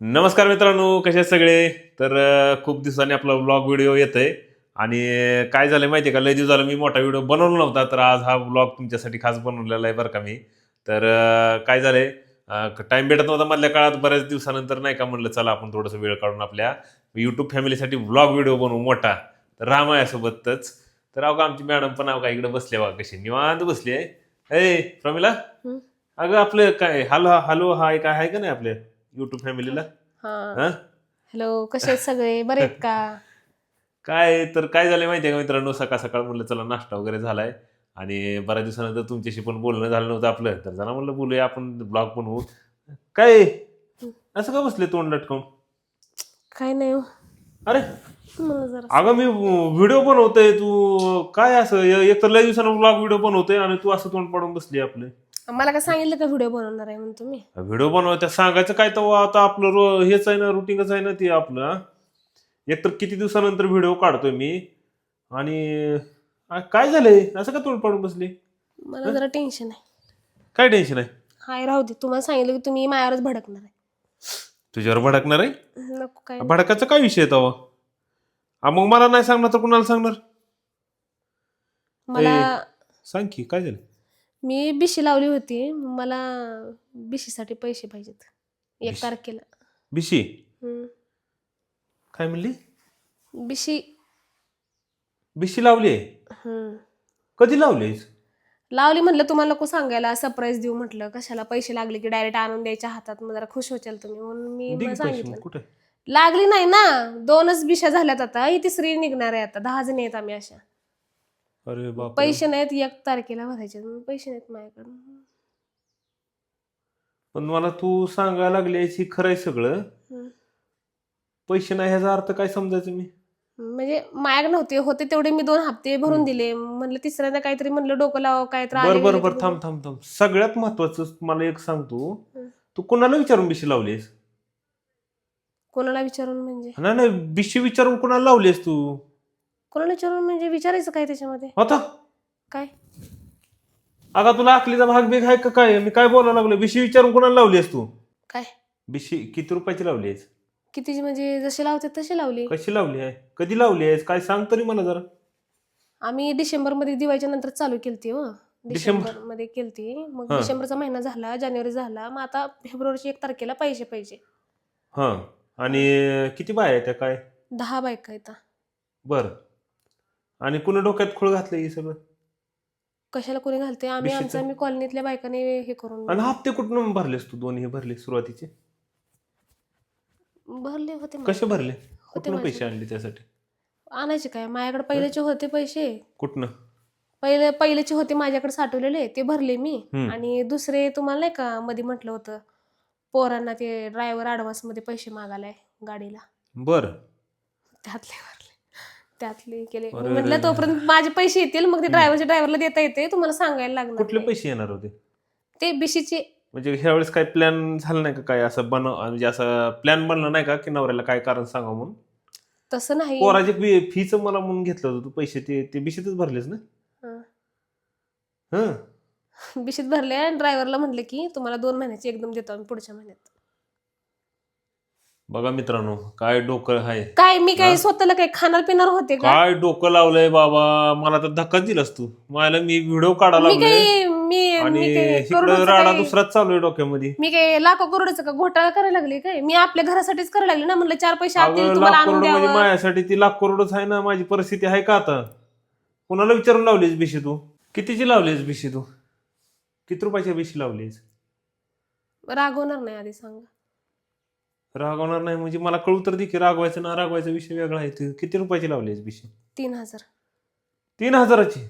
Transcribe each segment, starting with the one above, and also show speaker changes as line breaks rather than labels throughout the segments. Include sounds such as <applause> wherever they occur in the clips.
नमस्कार मित्रांनो कसे आहेत सगळे? तर खूप दिवसांनी आपला ब्लॉग व्हिडिओ येत आहे आणि काय झालं माहिती आहे का? लय दिवस झालं मी मोठा व्हिडिओ बनवला नव्हता तर आज हा ब्लॉग तुमच्यासाठी खास बनवलेला आहे बरं का मी. तर काय झालंय? टाइम भेटत नव्हता मधल्या काळात बऱ्याच दिवसानंतर नाही का म्हणलं चला आपण थोडंसं वेळ काढून आपल्या युट्यूब फॅमिलीसाठी ब्लॉग व्हिडिओ बनवू मोठा. तर राम आहे सोबतच तर अहो का आमची मॅडम पण अहो का इकडे बसले बघा कशी. निवांत बसली आहे. ए प्रमिला? अगं आपलं काय हॅलो हॅलो हाय काय आहे का नाही आपल्या युट्यूब फॅमिलीला
हा.
हा?
हॅलो कसे आहेत सगळे? बरे आहेत का? <laughs>
काय तर काय झालं माहितीये का मित्रांनो? सकाळ सकाळ म्हणलं चला नाश्ता वगैरे झालाय. आणि बऱ्याच दिवसानंतर तुमच्याशी पण बोलणं झालं नव्हतं आपलं. तर जरा म्हणलं बोलूया आपण ब्लॉग बनवू. काय? असं का बसले तोंड लटकवून?
काय नाही हो.
अरे
मला जरा
अगं मी व्हिडिओ बनवतोय तू. काय असं? एक तर लय दिवसानं ब्लॉग व्हिडिओ बनवतोय आणि तू असं तोंड पडून बसली आपलं.
मला काय सांगितलं का व्हिडिओ बनवणार आहे म्हणून तुम्ही?
व्हिडिओ बनवायचा सांगायचं काय तर आता आपलं रो हेच आहे ना रुटीनच आहे ना ते आपलं. हा? एक तर किती दिवसानंतर व्हिडिओ काढतोय मी. आणि आ, काय झालंय? असं का तोंड पडून बसली?
मला जरा टेन्शन आहे.
काय टेन्शन आहे?
हाय राहू दे. तुम्हाला सांगितलं की तुम्ही मायावरच भडकणार आहे.
तुझ्यावर भडकणार आहे?
नको काय
भडकाचा काय विषय तवा आ, मग मला नाही सांगणार तर कुणाला सांगणार?
मला
सांग की काय झालं?
मी बिशी लावली होती. मला बिशीसाठी पैसे पाहिजेत. एक
बिशी?
तारखेला.
बिशी
हम्म.
काय म्हणली?
बिशी
बिशी लावली?
हम्म.
कधी लावलीस?
लावली म्हटलं तुम्हाला नको सांगायला. सरप्राईज देऊ म्हटलं. कशाला पैसे लागले की डायरेक्ट आणून द्यायच्या हातात. मग जरा खुश होचाल तुम्ही. म्हणून मी
दे की पैसे
सांगितलं.
मग कुठे?
लागली नाही ना. दोनच बिशा झाल्यात आता. ही तिसरी निघणार आहे आता. दहा जणी आहेत आम्ही अशा.
अरे बाप
पैसे नाहीत एक तारखेला भरायचे पैसे नाहीत माझ्याकडे.
पण मला तू सांगायला लागलीस ही खरंय सगळं.
हम्म.
पैसे नाही ह्याचा अर्थ काय समजायचं मी?
म्हणजे माझ्याकडे नव्हते होते तेवढे मी दोन हप्ते भरून. दिले. म्हणलं तिसऱ्यांदा काहीतरी म्हणलं डोकं लाव काहीतरी
बर
आले
बर
गेले
बर
तर
थांब थांब थांब. सगळ्यात महत्वाचं मला एक सांग तू.
हं.
तू कोणाला विचारून बिशी लावलीस
कोणाला विचारून म्हणजे?
नाही नाही बिशी विचारून कोणाला लावलीस तू?
कोणाला विचारून म्हणजे विचारायचं काय त्याच्यामध्ये?
आता?
काय?
अगा तुला आखलीचा भाग बिग आहे का काय? मी काय बोलायला लागलो बिशी विचारून कोणाला लावलीस तू?
काय?
बिशी किती रुपयाची लावली आहेस
किती म्हणजे जसे लावते तसे लावले.
कशी लावली आहे? कधी लावली आहेस काय सांग तरी मला जरा.
आम्ही डिसेंबरमध्ये दिवाळीच्या नंतर चालू केलती हो.
डिसेंबर?
डिसेंबरमध्ये केलती. मग
हा.
डिसेंबरचा महिना झाला जानेवारी झाला. मग आता फेब्रुवारीच्या एक तारखेला पैसे पाहिजे
हा. आणि किती बाय आहे त्या? काय?
दहा बायका आहेत.
बर. आणि कुणी डोक्यात खूळ घातलं हे सगळं?
कशाला कोणी घालते आम्ही
बिशीचं?
आमचं आम्ही कॉलनीतल्या बायकाने हे करून
आणि हप्ते कुठून भरलेस तू दोन्ही भरले सुरुवातीचे?
भरले होते.
कसे भरले? कुठून
माझे.
पैसे आणले त्यासाठी?
आणायचे काय? माझ्याकडे पहिलेचे होते पैसे.
कुठनं?
पहिले पहिलेचे होते माझ्याकडे साठवलेले. ते भरले मी.
हम्म.
आणि दुसरे तुम्हाला नाही का मध्ये म्हटलं होतं पोरांना ते ड्रायव्हर ऍडव्हान्समध्ये पैसे मागायलाय गाडीला.
बर.
त्यातले भरले. त्यातले केले. मी म्हटलं. तोपर्यंत माझे पैसे येतील मग ते ड्रायव्हरच्या ड्रायव्हरला देता येते तुम्हाला सांगायला
कुठले. पैसे येणार होते?
ते बिशीचे
म्हणजे ह्यावेळेस काय प्लॅन झालं नाही का? काय असं बन म्हणजे असं प्लॅन बनलं नाही का? की नवऱ्याला काय कारण सांगा म्हणून?
तसं नाही.
पोराचे फी फीच मला म्हणून घेतलं होतं. तू पैसे ते ते बिशीतच भरलेस ना?
हं.
हं?
बिशीत भरले आणि ड्रायव्हरला म्हटलं की तुम्हाला दोन महिन्याचे एकदम देतो आम्ही पुढच्या महिन्यात.
बघा मित्रांनो काय डोकं आहे.
काय मी? काय स्वतःला काय खाणार पिणार होते का?
काय डोकं लावलंय बाबा? मला तर धक्काच दिलास तू. मला मी व्हिडिओ काढायला
मी मी
आणि
मी काय
इकडं
करोडोचं
राडा
काय-
दुसराच चालू आहे डोक्यामध्ये.
मी काय लाखो करोडचं का घोटाळा करायला लागले काय? मी आपल्या घरासाठीच करायला लागले ना म्हणलं चार पैसे आतील
अगं
तुम्हाला
लाख
आणून
करोड म्हणजे
द्यावं.
माझ्यासाठी ती लाख करोडच आहे ना? माझी परिस्थिती आहे का आता? कोणाला विचारून लावलीस बिशी तू? कितीची लावलीस बिशी तू? किती रुपयाची बिशी लावलीस?
रागवणार नाही आधी सांगा.
रागवणार नाही. म्हणजे मला कळू तर दे की रागवायचं ना रागवायचा विषय वेगळा आहे. तू किती रुपयाची लावलीस बिशी?
तीन हजार.
तीन हजाराची?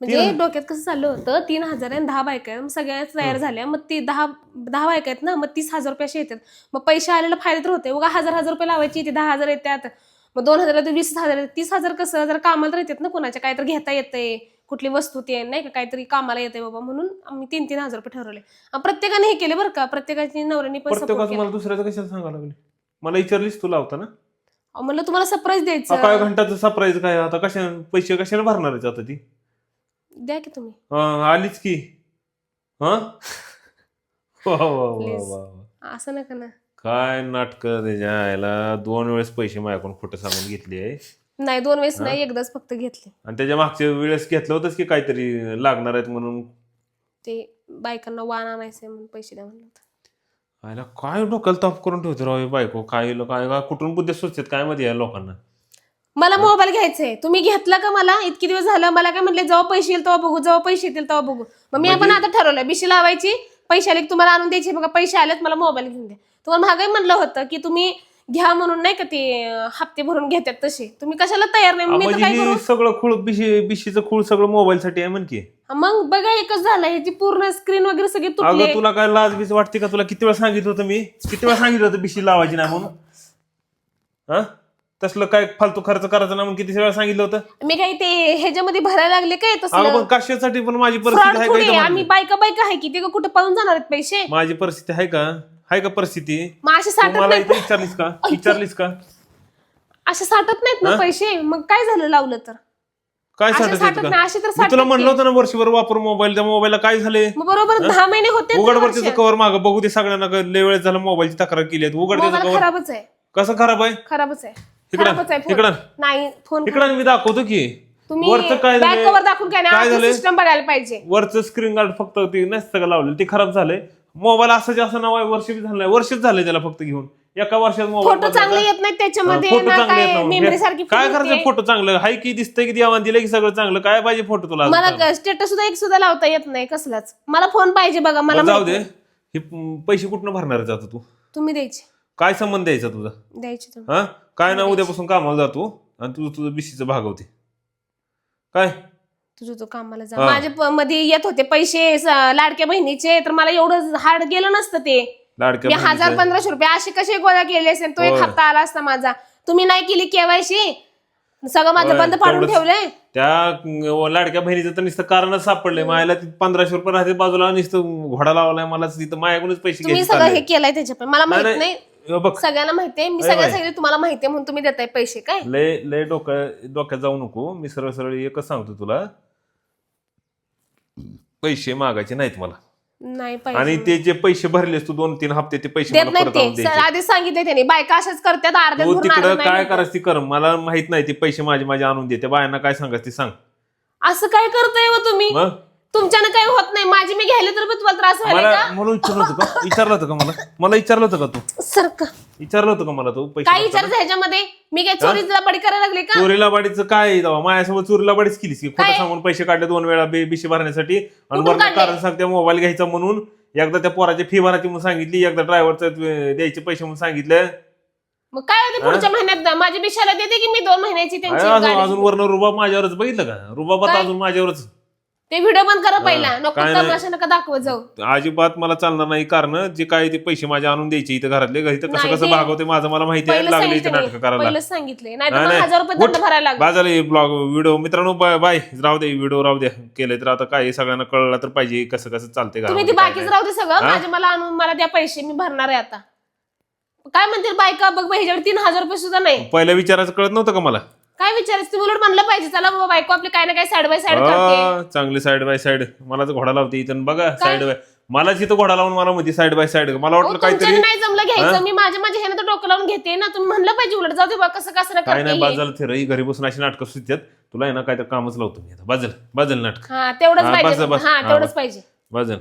म्हणजे डोक्यात कसं चाललं होतं तीन हजार आहे आणि दहा बायका आहे मग सगळ्याच तयार. झाल्या. मग ती दहा दहा बायका आहेत ना मग तीस हजार रुपये असे येतात. मग पैसे आलेला फायदा तर होते उगा हजार हजार रुपये लावायची ते दहा हजार येतात. मग दोन हजार ते वीस हजार. तीस हजार कसं? जर कामाला तर येतात ना कोणाच्या. काहीतरी घेता येते कुठली वस्तू ते नाही का काहीतरी कामाला येते बाबा म्हणून आम्ही तीन तीन हजार रुपये ठरवले. प्रत्येकाने हे केले बरं का प्रत्येकाची नवऱ्याने पण support
प्रत्येकाचं
केला.
मला दुसऱ्याचं कशाला सांगायला लागले? मला विचारलीस तू लावता ना?
अहो, म्हणलं तुम्हाला सरप्राईज
काय
द्यायचं
घंटाचं सरप्राईज काय? आता कशा पैसे कशाने भरणार आहेत आता ती?
द्या की तुम्ही.
आलीच की. हा? वा वा वा
Please.
वा. वा
असं नका ना.
काय नाटक त्याच्या याला दोन वेळेस पैसे माझ्याकडून खोटं सांगून घेतले आहे.
नाही दोन वेळेस नाही एकदाच फक्त घेतले.
आणि त्याच्या मागच्या वेळेस घेतलं होतंच की काहीतरी लागणार आहेत म्हणून?
ते बायकांना वाण आणायचंय म्हणून पैसे द्या म्हणलं होतं.
आयला काय डोक्याला ताप करून ठेवतो राव हे बायको? काय लोक काय काय कुठून बुद्धी सुचतात काय मध्ये या लोकांना?
मला मोबाईल घ्यायचंय. तुम्ही घेतला का मला? इतके दिवस झालं मला काय म्हणले जेव्हा पैसे येईल तेव्हा बघू जेव्हा पैसे येतील तेव्हा बघू. मग मी पण आता ठरवलं बिशी लावायची पैसे आले की तुम्हाला आणून द्यायचे बघा पैसे आलेत मला मोबाईल घेऊन द्या. तुम्हाला मागे म्हणलं होतं की तुम्ही घ्या म्हणून नाही का ते हप्ते भरून घेतात तसे. तुम्ही कशाला तयार नाही?
आ,
मी तर
म्हणजे
काय करू?
ही सगळं खूळ बिशी बिशीचं खूळ सगळं मोबाईल साठी आहे म्हण की.
मग बघा एकच झालं ह्याची पूर्ण स्क्रीन वगैरे सगळी तुटली
अगं तुला काय लाज बीज वाटते का? तुला किती वेळा सांगितलं होतं मी? किती वेळा सांगितलं होतं बिशी लावायची नाही म्हणून? हा? तसलं काय फालतू खर्च करायचा नाही म्हणून किती वेळा सांगितलं होतं?
मी काही ते ह्याच्यामध्ये भरायला लागले काय
अगं
तसलं
पण कशासाठी पण माझी
फ्रॉड
परिस्थिती आहे का
थोडी
इथं
आम्ही? बायका बायका आहे की ते का कुठे पळून जाणार आहेत पैसे?
माझी परिस्थिती आहे का? आहे का परिस्थिती?
मग असे
तू
साठत
मला
नाहीत
इथे विचारलीस का? <laughs> विचारलीस का?
असे साठत नाहीत ना? पैसे? मग काय झालं लावलं तर?
काय
असे
साठत
साठत
येतं
नाही
का
असे तर
मी तुला. म्हणलं होतं ना वर्षभर वापर मोबाईल त्या मोबाईलला काय झाले?
मग बरोबर दहा महिने होते
उघड वरतीचं कवर मागं बघू दे सगळ्यांना का लय वेळेस झालं मोबाईलची तक्रार केली. आहे
मोबाईल खराबच आहे.
कसं खराब आहे?
खराबच आहे.
इकडं
खराबच आहे phone.
इकडं
नाही फोन
इकडं मी दाखवतो की.
तुम्ही
वरचं काय
बॅक
झालंय?
कवर दाखवून काय
काय
नाही
झालंय?
सिस्टम बघायला पाहिजे.
वरचं स्क्रीन गार्ड फक्त ते नसतं का लावलेलं ते खराब झालंय. मोबाईल असं जे असं नाव आहे वर्ष बी झालं नाही. वर्षच झालंय त्याला फक्त घेऊन. एका वर्षात मोबाईल
फोटो चांगले येत नाहीत त्याच्यामध्ये
फोटो
ना
चांगले येत
काय. मेमरी सारखी
काय करायचं. फोटो चांगलं. हाय की दिसतंय की देवान दिलं की सगळं चांगलं? काय पाहिजे फोटो तुला अजून चांगला?
मला स्टेटस सुद्धा एक सुद्धा लावता येत नाही कसलाच. मला फोन पाहिजे बघा मला
जाऊ दे.
माहिती.
हे प- पैसे कुठनं भरणार आहे जातो तू?
तुम्ही द्यायचे.
काय संबंध द्यायचा तुझा?
द्यायचे तुम्ही.
हा? काय ना उद्यापासून कामाला जातो आणि तुझं तुझं बिशीचं भागवते काय?
तुझं तो कामाला जा.
हा.
माझे प- मध्ये येत होते पैसे स- लाडक्या बहिणीचे तर मला एवढं हार्ड गेलं नसतं ते.
लाडक्या
मी हजार
बहिणीचं-
पंधराशे रुपये असे कसे गोळा केले असेल तो एक
होय.
हप्ता आला असता माझा. तुम्ही नाही केली केवायसी सगळं माझं
होय,
बंद पाडून
तेवढंच.
ठेवलंय.
त्या अं, लाडक्या बहिणीचं तर नुसतं कारणच सापडलंय. मायाला ती पंधराशे रुपये राहते बाजूला नुसतं घोडा लावलाय मला तिथं मायाकडूनच पैसे
तुम्ही
घ्यायचे
सगळं हे
चालले.
केलंय त्याच्याकडे मला
नाही,
माहीत
नाही. हे बघ.
सगळ्यांना माहितीये मी सगळ्या. सांगितलं तुम्हाला माहितीये म्हणून तुम्ही देताय पैसे काय?
लय लय डोक्या डोक्यात जाऊ नको. मी सरळ सरळ एकच सांगतो तुला. पैसे मागायचे नाहीत मला.
नाही
आणि ते जे पैसे भरलेस तू दोन तीन हप्ते ते पैसे
देत
मला
नाही
परत
ते.
आणून
सर,
द्यायचे.
आधीच सांगितलंय त्यांनी. बायका अशाच करतात अर्ध्यात
तू
भरून
तिकडं काय
नाही
करायचं ती कर. मला माहीत नाही ते पैसे माझे माझे आणून दे. त्या बायांना काय सांगायचं ते सांग.
असं काय करताय हो तुम्ही?
मग?
तुमच्यानं काही होत नाही. माझी मी घ्यायला तर पण तुम्हाला त्रास व्हायला
मला
का?
मला विचारलं होतं का? विचारलं होतं का मला? मला विचारलं होतं का तू?
सर का
विचारलं होतं का मला तू पैसे
काय? विचारायचं ह्याच्यामध्ये? मी काय चोरीला बडी करायला लागले का?
चोरीला बाडीचं काय आहे तेव्हा? माझ्यासमोर चोरीला बाडीच केलीस की खोटं
काय?
सांगून पैसे काढले दोन वेळा बे- बिशी भरण्यासाठी. आणि
कुठून
वरनं
काढले?
कारण सांगते मोबाईल घ्यायचा म्हणून. एकदा त्या पोराची फी भरायची म्हणून सांगितली एकदा ड्रायव्हरचं द्यायचे पैसे म्हणून सांगितलं.
मग काय होते पुढच्या महिन्यात? द्या. माझी बिशाला देते की मी दोन महिन्याची त्यांची
अजून
गाडी.
अजून वरनं रुबाब माझ्यावरच बघितलं का? रुबाबात
काय?
अजून माझ्यावरच.
ते व्हिडिओ बंद करा पहिला. नको
काय नाही.
तमाशा नका दाखवत जाऊ.
अजिबात मला चालणार नाही कारण जे काय ते पैसे माझे आणून द्यायचे इथं घरातले इथं कसं
नाही,
कसं
ते-
भागवते माझं मला माहिती आहे
पहिलं
लागले इथे नाटक. करायला.
पहिलंच सांगितले नाही तर
नाही,
मला
नाही.
हजार रुपये दंड
उठ.
भरायला लागला.
बा झालं ब्लॉग व्हिडिओ. मित्रांनो बाय बाय. राहू दे व्हिडिओ राहू द्या केले तर आता काय आहे, सगळ्यांना कळलं तर पाहिजे कसं कसं चालते
तुम्ही ती बाकीच राहू दे सगळं.
हा?
माझे मला आणून मला द्या पैसे मी भरणार आहे आता. काय म्हणतील बायका? बघ बाई, ह्याच्यावर तीन हजार रुपये सुद्धा नाही.
पहिल्या विचारायचं कळत नव्हतं का मला?
काय विचारायचं? तुम्ही उलट म्हणलं पाहिजे चला बाबा बायको आपली काय ना काय साईड बाय साईड करते.
चांगली साईड बाय साईड मला तर घोडा लावते इथं. बघा साईड बाय मला जिथं घोडा लावून मला मध्ये साईड बाय साईड मला
अहो,
वाटलं
तुमच्याने
काहीतरी
नाही जमलं घ्यायचं. मी माझ्या माझ्या ह्यानं तर डोकं लावून घेते ना. तुम्ही म्हणलं पाहिजे उलट. जाऊ दे बा कसं कसं
काय नाही बाजाला थिरही घरी बसून अशी नाटकं सुचतात. तुला आहे ना काहीतरी कामच लावतो मी आता. बाजल बाजल नाटक.
हा तेवढंच
हा,
पाहिजे.
बस, बस.
हा
हा,
तेवढंच
बस.
पाहिजे.
बाजल.